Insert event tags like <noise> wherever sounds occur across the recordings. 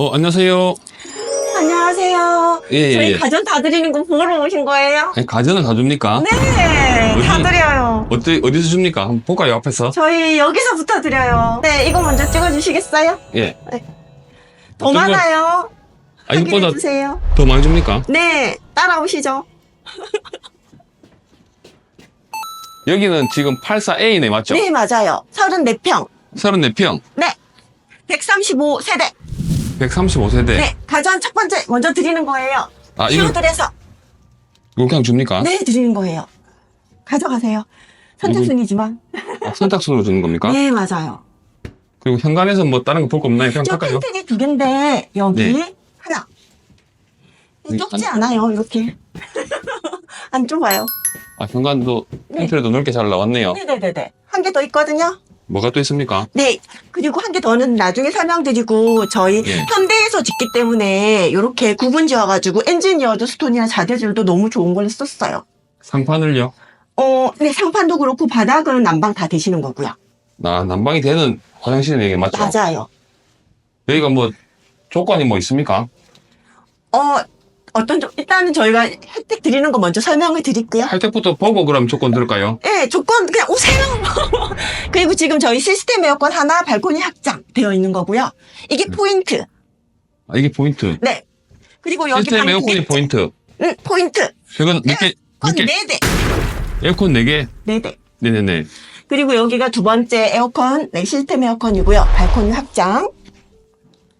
어, 안녕하세요. 안녕하세요. 예, 예, 저희 예. 가전 다 드리는 거 보러 오신 거예요? 아니, 가전을 다 줍니까? 네, 다 드려요. 어디, 어디서 줍니까? 한번 볼까요, 앞에서? 저희 여기서부터 드려요. 네, 이거 먼저 찍어주시겠어요? 예. 더 어떤 거- 많아요. 아, 이거보다 확인해 주세요. 더 많이 줍니까? 네, 따라오시죠. 여기는 지금 84A네, 맞죠? 네, 맞아요. 34평. 34평, 네. 135세대. 135세대. 네. 가전 첫 번째 먼저 드리는 거예요. 아, 이거, 휴드에서 이거 그냥 줍니까? 네, 드리는 거예요. 가져가세요. 선착순이지만. 아, 선착순으로 주는 겁니까? 네, 맞아요. 그리고 현관에서 뭐 다른 거 볼 거 없나요? 그냥 저 갈까요? 팬트리 두 개인데 여기 네. 하나. 여기 좁지 한- 않아요, 이렇게. <laughs> 안 좁아요. 아, 현관도, 네. 팬트리도 넓게 잘 나왔네요. 네네네네. 한 개 더 있거든요. 뭐가 또 있습니까? 네. 그리고 한 개 더는 나중에 설명드리고 저희 예. 현대에서 짓기 때문에 이렇게 구분 지어가지고 엔지니어드 스톤이나 자재질도 너무 좋은 걸 썼어요. 상판을요? 어, 네, 상판도 그렇고 바닥은 난방 다 되시는 거고요. 나 난방이 되는 화장실은 이게 맞죠? 맞아요. 여기가 뭐, 조건이 뭐 있습니까? 어, 어떤, 조- 일단은 저희가 혜택 드리는 거 먼저 설명을 드릴게요. 할 때부터 보고 그럼 조건 들을까요? 네, 조건 그냥 오세요. <laughs> 그리고 지금 저희 시스템 에어컨 하나 발코니 확장 되어 있는 거고요. 이게 네. 포인트. 아, 이게 포인트. 네. 그리고 여기 시스템 방금- 에어컨이 포인트. 응, 포인트. 최근 몇 개, 몇 에어컨 개, 네 대. 에어컨 4개? 네 대. 네네네. 그리고 여기가 두 번째 에어컨, 네, 시스템 에어컨이고요. 발코니 확장.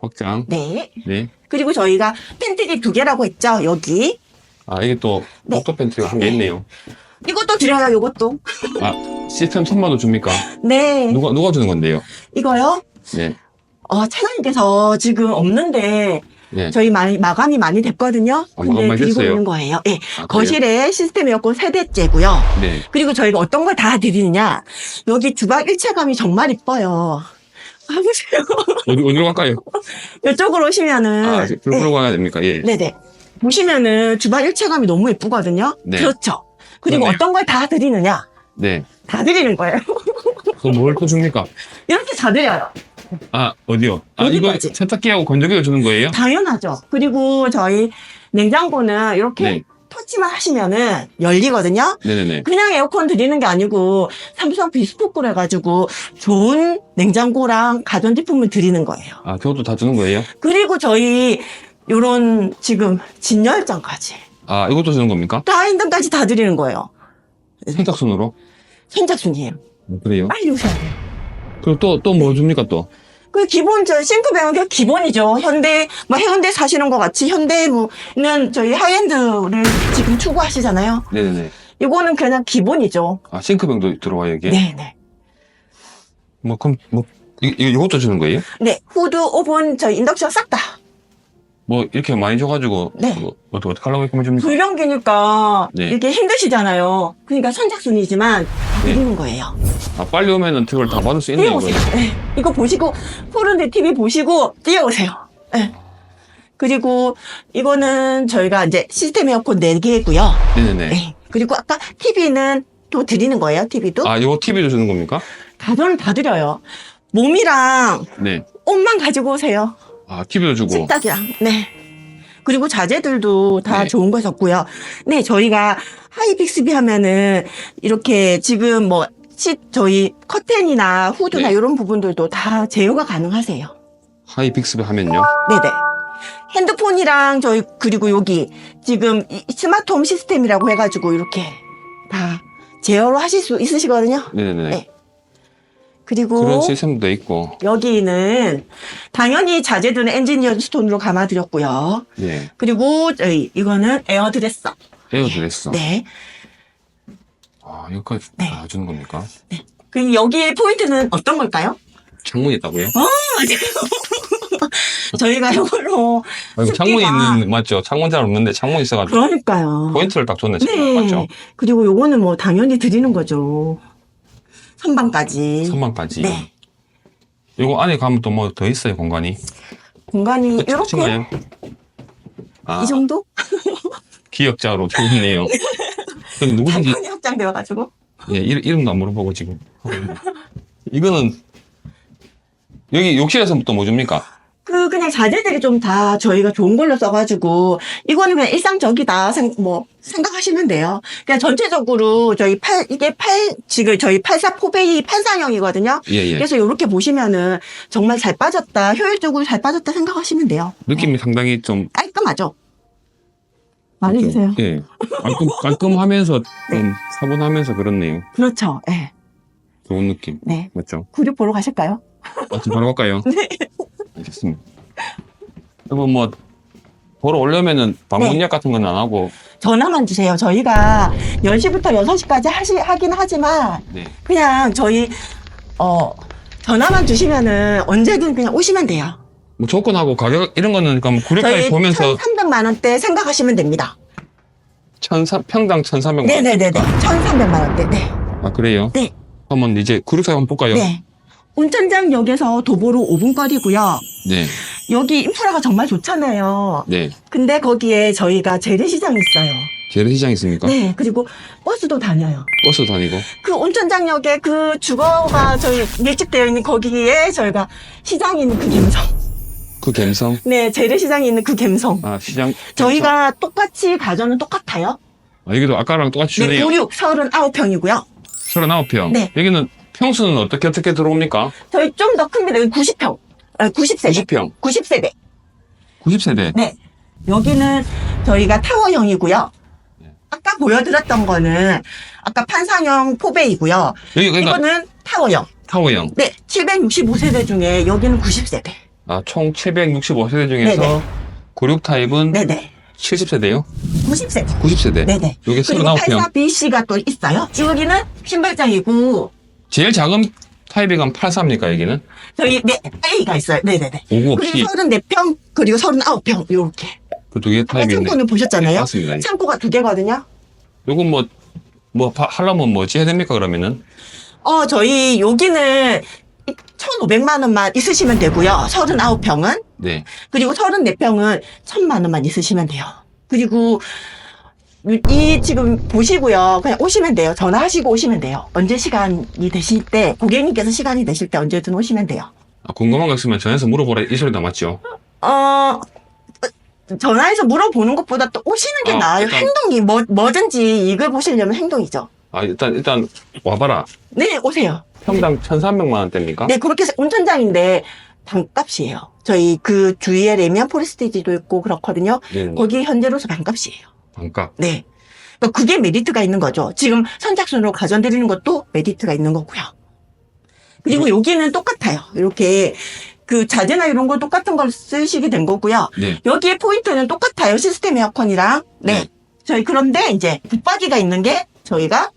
확장. 네. 네. 그리고 저희가 팬트리 두 개라고 했죠. 여기. 아, 이게 또, 네. 오토 팬트리가 한 개 있네요. 이것도 드려요, 이것도. 아, 시스템 선마도 줍니까? 네. 누가, 누가 주는 건데요? 이거요. 네. 어, 차장님께서 지금 없는데 네. 저희 많이 마감이 많이 됐거든요. 아, 마감 많이 드리고 됐어요? 있는 거예요. 예. 아, 그래요? 거실에 시스템 에어컨 세대째고요. 네. 그리고 저희가 어떤 걸 다 드리느냐. 여기 주방 일체감이 정말 이뻐요. 봐보세요. 어디, 어디로 갈까요? <laughs> 이쪽으로 오시면은. 아, 네. 불로 가야 됩니까? 예. 네네. 보시면은 주방 일체감이 너무 예쁘거든요. 네. 그렇죠. 그리고 그러네요. 어떤 걸 다 드리느냐. 네. 다 드리는 거예요. 그럼 뭘또 줍니까? <laughs> 이렇게 다 드려요. 아, 어디요? 아, 이거? 세탁기하고 건조기를 주는 거예요? 당연하죠. 그리고 저희 냉장고는 이렇게 네. 터치만 하시면은 열리거든요. 네네네. 그냥 에어컨 드리는 게 아니고 삼성 비스포크로 해가지고 좋은 냉장고랑 가전제품을 드리는 거예요. 아, 그것도 다 주는 거예요? 그리고 저희 요런 지금 진열장까지 아, 이것도 주는 겁니까? 다인등까지 다 드리는 거예요. 선착순으로? 선착순이에요. 어, 그래요? 빨리 오셔야 돼요. 그리고 또, 또 뭐 줍니까 또? 그 기본 저 싱크병은 그 기본이죠. 현대 뭐 해운대 사시는 것 같이 현대는 저희 하이엔드를 지금 추구하시잖아요. 네네네. 이거는 그냥 기본이죠. 아, 싱크병도 들어와요, 이게? 네, 네. 뭐, 그럼, 뭐, 이, 이, 이것도 주는 거예요? 네, 후드, 오븐, 저희 인덕션 싹 다. 뭐, 이렇게 많이 줘가지고, 네. 뭐, 어떻게, 어떻게 하려고 이렇게 줍니까? 불경기니까 네. 이게 힘드시잖아요. 그러니까 선착순이지만 네. 드리는 거예요. 아, 빨리 오면은 그걸 다 받을 수 있네요, 뛰어오세요. 네. 이거 보시고 푸른데 TV 보시고 뛰어오세요. 네. 그리고 이거는 저희가 이제 시스템 에어컨 4개고요. 네네네. 네. 그리고 아까 TV는 또 드리는 거예요, TV도. 아, 이거 TV도 주는 겁니까? 가전을 다 드려요. 몸이랑 네. 옷만 가지고 오세요. 아, TV도 주고. 식탁이랑. 네. 그리고 자재들도 다 네. 좋은 거 샀고요. 네, 저희가 하이빅스비 하면은 이렇게 지금 뭐 시, 저희 커튼이나 후드나 네. 이런 부분들도 다 제어가 가능하세요. 하이 빅스비 하면요. 네네. 핸드폰이랑 저희 그리고 여기 지금 이 스마트홈 시스템이라고 해가지고 이렇게 다 제어로 하실 수 있으시거든요. 네네네. 네. 그리고 그런 시스템도 있고. 여기는 당연히 자재들은 엔지니어 스톤으로 감아드렸고요. 네. 그리고 저희 이거는 에어드레서. 에어드레스. 네. 아, 여기까지 네. 다 주는 겁니까? 그 여기에 포인트는 어떤 걸까요? 창문이 있다고요? <laughs> 저희가 이걸로 아, 이거 창문이 습기가- 있는, 맞죠? 창문 잘 없는데 창문이 있어가지고. 그러니까요. 포인트를 딱 줬네, 네. 맞죠? 그리고 요거는 뭐 당연히 드리는 거죠. 선반까지. 선반까지. 네. 이거 안에 가면 또 뭐 더 있어요, 공간이. 공간이 이렇게 끝인가요? 아, 이 정도? 기억자로 좋네요. 근데 <laughs> 누구든지, 단판이 확장되어가지고. 예, 이름, 이름도 안 물어보고 지금. 이거는, 여기 욕실에서 또뭐 줍니까? 그 그냥 자재들이 좀 다 저희가 좋은 걸로 써가지고 이거는 그냥 일상적이다 생, 뭐 생각하시면 돼요. 그냥 전체적으로 저희 팔 이게 팔 지금 저희 팔사 포베이 판상형이거든요. 예, 예. 그래서 이렇게 보시면은 정말 잘 빠졌다 효율적으로 잘 빠졌다 생각하시면 돼요. 느낌이 네. 상당히 좀 깔끔하죠. 많이 주세요. 예. 깔끔, 깔끔하면서 <laughs> 네. 좀 차분하면서 그렇네요. 그렇죠. 예. 좋은 느낌. 네. 맞죠? 구류 보러 가실까요? 아, 지금 바로 갈까요? <laughs> 네. 이렇습니다. 그리고 뭐 보러 오려면은 방문 예약 네. 같은 건 안 하고 전화만 주세요. 저희가 10시부터 6시까지 하시, 하긴 하지만 네. 그냥 저희 어 전화만 주시면은 언제든 그냥 오시면 돼요. 뭐 조건하고 가격 이런 거는 그럼 구력까지 보면서 1,300만 원대 생각하시면 됩니다. 천사, 평당 1,300만 원. 네네네. 1,300만 원대. 네. 아 그래요? 네. 한번 이제 구력사 한번 볼까요? 네. 온천장 역에서 도보로 5분 거리고요. 네. 여기 인프라가 정말 좋잖아요. 네. 근데 거기에 저희가 재래시장이 있어요. 재래시장 있습니까? 네. 그리고 버스도 다녀요. 버스도 다니고. 그 온천장역에 그 주거가 저희 밀집되어 있는 거기에 저희가 시장이 있는 그 갬성. 그 갬성? 네. 재래시장이 있는 그 갬성. 아 시장. 저희가 똑같이 가전은 똑같아요. 아, 여기도 아까랑 똑같이 네. 주네요. 고육 39평이고요. 39평. 네. 여기는 평수는 어떻게 어떻게 들어옵니까? 저희 좀 더 큽니다. 90평. 90세대. 90평. 90세대. 90세대. 네. 여기는 저희가 타워형이고요. 네. 아까 보여드렸던 거는 아까 판상형 포베이고요. 여기 그러니까 이거는 타워형. 타워형. 네. 765세대 중에 여기는 90세대. 아, 총 765세대 중에서 네. 네네. 타입은 네네. 70세대요? 90세대. 90세대. 네네. 이게 새로 그리고 84BC가 또 있어요. 여기는 신발장이고 제일 작은 타입이 건 83입니까, 여기는? 저기 네 A가 있어요. 네네네. 그리고 34평, 그리고 39평, 요렇게. 그 두 개의 타입이 있네. 창고는 보셨잖아요. 맞습니다. 창고가 두 개거든요. 요건 뭐, 뭐, 하려면 뭐지 해야 됩니까, 그러면은? 어 저희 여기는 1,500만 원만 있으시면 되고요. 39평은 네. 그리고 34평은 1,000만 원만 있으시면 돼요. 그리고 이 지금 보시고요. 그냥 오시면 돼요. 전화하시고 오시면 돼요. 언제 시간이 되실 때, 고객님께서 시간이 되실 때 언제든 오시면 돼요. 아, 궁금한 거 있으면 전화해서 물어보라 이 소리 남았죠. 어, 어, 전화해서 물어보는 것보다 또 오시는 게 아, 나아요. 일단- 행동이 뭐, 뭐든지 이걸 보시려면 행동이죠. 아 일단 일단 와봐라. 네, 오세요. 평당 1,300만 원대입니까? 네, 그렇게 해서 온천장인데 반값이에요. 저희 그 주위에 레미안 포레스티지도 있고 그렇거든요. 네. 거기 현재로서 반값이에요. 반값. 네. 그러니까 그게 메리트가 있는 거죠. 지금 선착순으로 가져드리는 것도 메리트가 있는 거고요. 그리고 네. 여기는 똑같아요. 이렇게 그 자재나 이런 거 똑같은 걸 쓰시게 된 거고요. 네. 여기에 포인트는 똑같아요. 시스템 에어컨이랑. 네. 네. 저희 그런데 이제 붙박이가 있는 게 저희가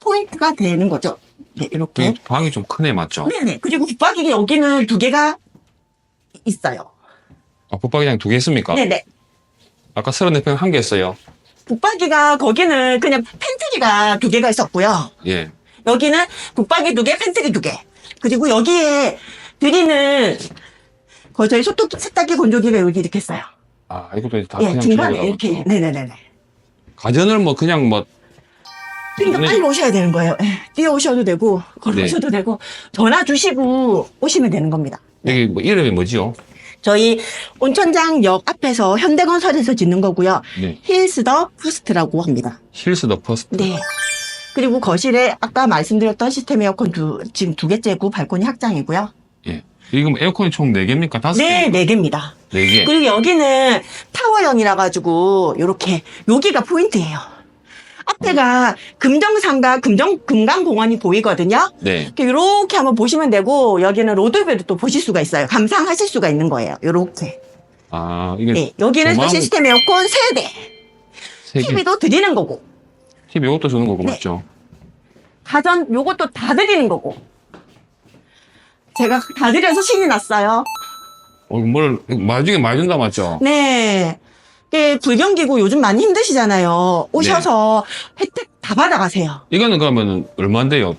포인트가 되는 거죠. 네, 이렇게. 네, 방이 좀 크네, 맞죠? 네네. 그리고 붙박이 여기는 두 개가 있어요. 아, 붙박이장 두 개 있습니까? 네네. 아까 34평 한 개 있어요. 북박이가 거기는 그냥 팬트리가 두 개가 있었고요. 예. 여기는 북박이 두 개, 팬트리 두 개. 그리고 여기에 드리는 거의 저희 소독 세탁기 건조기가 여기 이렇게 있어요. 아, 이것도 이제 다 예, 그냥 중간에 이렇게. 네네네네. 가전을 뭐 그냥 뭐 그러니까 네. 빨리 오셔야 되는 거예요. 예, 뛰어오셔도 되고, 걸어오셔도 네. 되고, 전화 주시고 오시면 되는 겁니다. 여기 뭐 이름이 뭐지요? 저희 온천장역 앞에서 현대건설에서 짓는 거고요. 네. 힐스 더 퍼스트라고 합니다. 힐스 더 퍼스트. 네. 그리고 거실에 아까 말씀드렸던 시스템 에어컨 두, 지금 두 개째고 발코니 확장이고요. 예. 지금 에어컨이 총 4개입니까? 5개? 네, 네, 네 개입니다. 4개. 그리고 여기는 타워형이라 가지고 요렇게 여기가 포인트예요. 상태가 금정산과 금정 금강공원이 보이거든요. 네. 이렇게 한번 보시면 되고 여기는 로드뷰를 또 보실 수가 있어요. 감상하실 수가 있는 거예요. 이렇게. 아 이게 네, 여기는 조망- 시스템 에어컨 세대 세 개. TV도 드리는 거고 TV 이것도 주는 거고 네. 맞죠? 가전 요것도 다 드리는 거고 제가 다 드려서 신이 났어요. 어, 뭘, 많이 주긴 많이 준다 맞죠? 네. 게 불경기고 요즘 많이 힘드시잖아요. 오셔서 네. 혜택 다 받아가세요. 이거는 그러면 얼마인데요?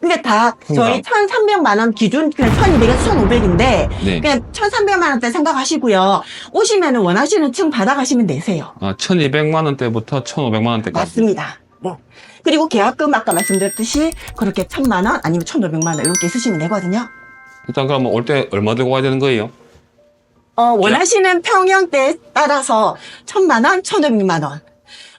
근데 다 저희 1,300만 원 기준 그냥 1,200에서 1,500인데 네. 그냥 1,300만 원대 생각하시고요. 오시면 원하시는 층 받아가시면 되세요. 아, 1,200만 원대부터 1,500만 원대까지. 맞습니다. 네. 그리고 계약금 아까 말씀드렸듯이 그렇게 1,000만 원 아니면 1,500만 원 이렇게 쓰시면 되거든요. 일단 그러면 올 때 얼마 들고 가야 되는 거예요? 어, 원하시는 평형대에 따라서 천만 원, 천오백만 원.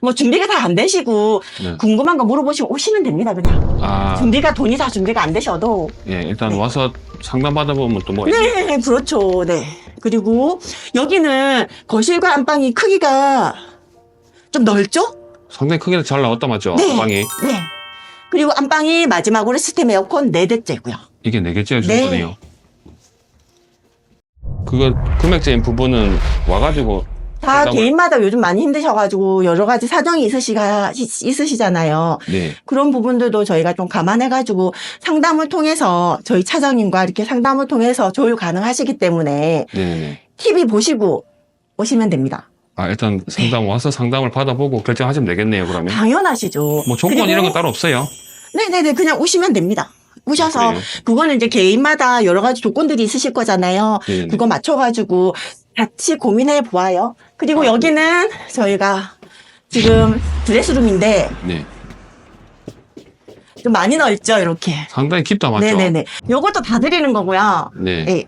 뭐 준비가 다 안 되시고 네. 궁금한 거 물어보시고 오시면 됩니다, 그냥. 아, 준비가 돈이 다 준비가 안 되셔도 예, 일단 네. 와서 상담 받아보면 또 뭐. 네, 그렇죠. 네. 그리고 여기는 거실과 안방이 크기가 좀 넓죠? 상당히 크게 잘 나왔다, 맞죠? 네. 방이. 네. 그리고 안방이 마지막으로 시스템 에어컨 4대째고요. 이게 네 개째 네. 주거든요. 그거 금액적인 부분은 와가지고 다 상담을- 개인마다 요즘 많이 힘드셔가지고 여러 가지 사정이 있으시가, 있으시잖아요. 네, 그런 부분들도 저희가 좀 감안해가지고 상담을 통해서 저희 차장님과 이렇게 상담을 통해서 조율 가능하시기 때문에 네네네. TV 보시고 오시면 됩니다. 아 일단 상담 와서 상담을 받아보고 결정하시면 되겠네요. 그러면 당연하시죠. 뭐 조건 그리고- 이런 건 따로 없어요. 네네네, 그냥 오시면 됩니다. 오셔서 아, 그래요? 그거는 이제 개인마다 여러 가지 조건들이 있으실 거잖아요. 네네. 그거 맞춰가지고 같이 고민해 보아요. 그리고 아, 여기는 저희가 지금 드레스룸인데 네, 좀 많이 넓죠, 이렇게. 상당히 깊다 맞죠? 네네네. 요것도 다 드리는 거고요. 네. 네.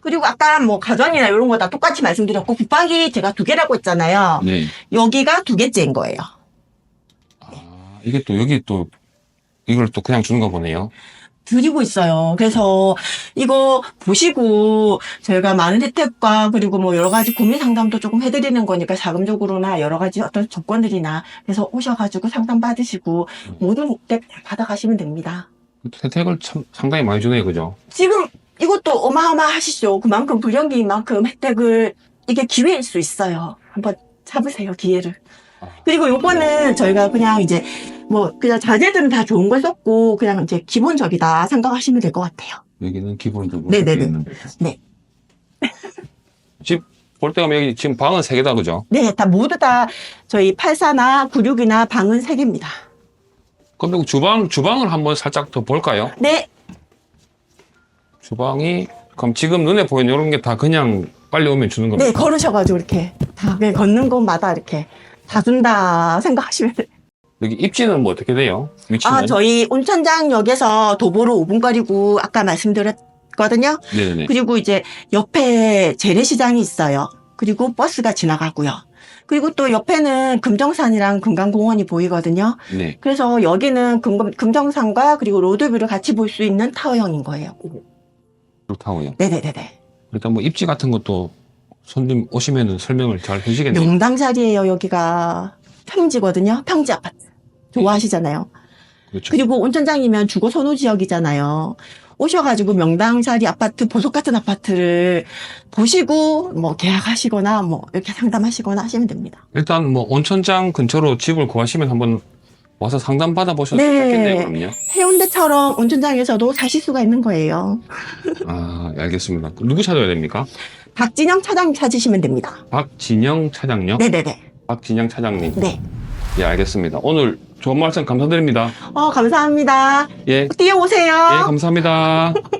그리고 아까 뭐 가전이나 이런 거 다 똑같이 말씀드렸고 붙박이 제가 두 개라고 했잖아요. 네. 여기가 두 개째인 거예요. 아 이게 또 여기 또 이걸 또 그냥 주는 거 보네요. 드리고 있어요. 그래서 이거 보시고 저희가 많은 혜택과 그리고 뭐 여러 가지 고민 상담도 조금 해드리는 거니까 자금적으로나 여러 가지 어떤 조건들이나 그래서 오셔가지고 상담 받으시고 모든 혜택 다 받아가시면 됩니다. 혜택을 참 상당히 많이 주네요, 그죠? 지금 이것도 어마어마하시죠. 그만큼 불경기만큼 혜택을 이게 기회일 수 있어요. 한번 잡으세요 기회를. 아. 그리고 요거는 저희가 그냥 이제 뭐 그냥 자재들은 다 좋은 걸 썼고 그냥 이제 기본적이다 생각하시면 될 것 같아요. 여기는 기본적으로. 네네네. 이렇게 있는 거죠. 네. <laughs> 집 볼 때가 여기 지금 방은 세 개다, 그죠? 네, 다 모두 다 저희 84나 96이나 방은 3개입니다. 그럼 주방 주방을 한번 살짝 더 볼까요? 네, 주방이 그럼 지금 눈에 보이는 이런 게 다 그냥 빨리 오면 주는 겁니다. 네, 걸으셔가지고 이렇게 다 그냥 걷는 곳마다 이렇게 다 준다 생각하시면 돼요. 여기 입지는 뭐 어떻게 돼요? 위치는? 아, 저희 온천장역에서 도보로 5분 거리고 아까 말씀드렸거든요. 네네네. 그리고 이제 옆에 재래시장이 있어요. 그리고 버스가 지나가고요. 그리고 또 옆에는 금정산이랑 금강공원이 보이거든요. 네. 그래서 여기는 금, 금정산과 그리고 로드뷰를 같이 볼 수 있는 타워형인 거예요. 그렇다고요. 네네네네. 일단 뭐 입지 같은 것도 손님 오시면은 설명을 잘 해주시겠네요. 명당 자리예요, 여기가. 평지거든요. 평지 아파트. 좋아하시잖아요. 그렇죠. 그리고 온천장이면 주거 선호 지역이잖아요. 오셔가지고 명당 자리 아파트, 보석 같은 아파트를 보시고 뭐 계약하시거나 뭐 이렇게 상담하시거나 하시면 됩니다. 일단 뭐 온천장 근처로 집을 구하시면 한번 와서 상담 받아보셔도 네. 좋겠네요. 그럼요. 해운대처럼 온천장에서도 사실 수가 있는 거예요. 아, 예, 알겠습니다. 누구 찾아야 됩니까? 박진영 차장님 찾으시면 됩니다. 박진영 차장요? 네네네. 박진영 차장님. 네. 예, 알겠습니다. 오늘 좋은 말씀 감사드립니다. 어, 감사합니다. 예, 예, 뛰어오세요. 감사합니다. <laughs>